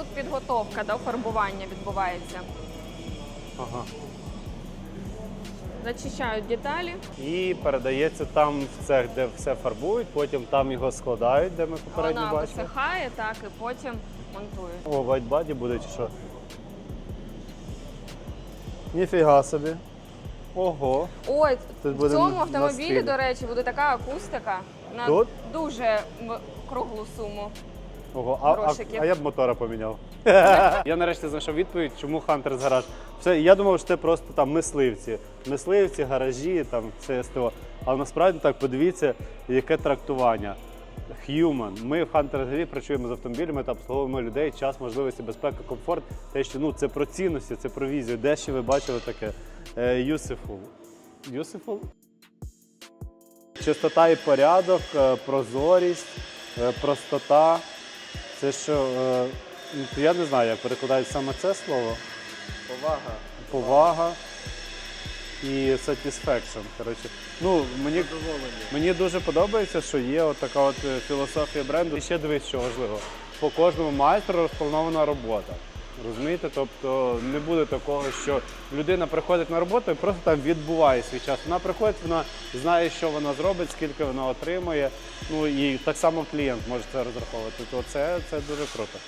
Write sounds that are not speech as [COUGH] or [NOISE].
тут підготовка до фарбування відбувається. Ага. Зачищають деталі. І передається там в цех, де все фарбують, потім там його складають, де ми попередньо Вона бачили. висихає, так, і потім монтують. О, white body буде чи що? Ніфіга собі. Ого. Ой, Тут в буде цьому на автомобілі, до речі, буде така акустика на Тут? дуже м- круглу суму. Ого, а, а, а я б мотора поміняв. [LAUGHS] я нарешті знайшов відповідь, чому Хантер з гараж. Все, я думав, що це просто там мисливці. Мисливці, гаражі, там це СТО. Але насправді так, подивіться, яке трактування. Human. Ми в Hunter Грі працюємо з автомобілями та обслуговуємо людей, час, можливості, безпека, комфорт. Те, що ну, це про цінності, це про візію. Де ще ви бачили таке? Е, Useful. Useful? Чистота і порядок, е, прозорість, е, простота. Це що, е, ну, я не знаю, як перекладають саме це слово. Повага. Повага і satisfaction. Коротше. Ну, мені, мені дуже подобається, що є от така от е, філософія бренду. І ще дивись, що важливо. По кожному майстру розпланована робота. Розумієте? Тобто не буде такого, що людина приходить на роботу і просто там відбуває свій час. Вона приходить, вона знає, що вона зробить, скільки вона отримує. Ну і так само клієнт може це розраховувати. То це, це дуже круто.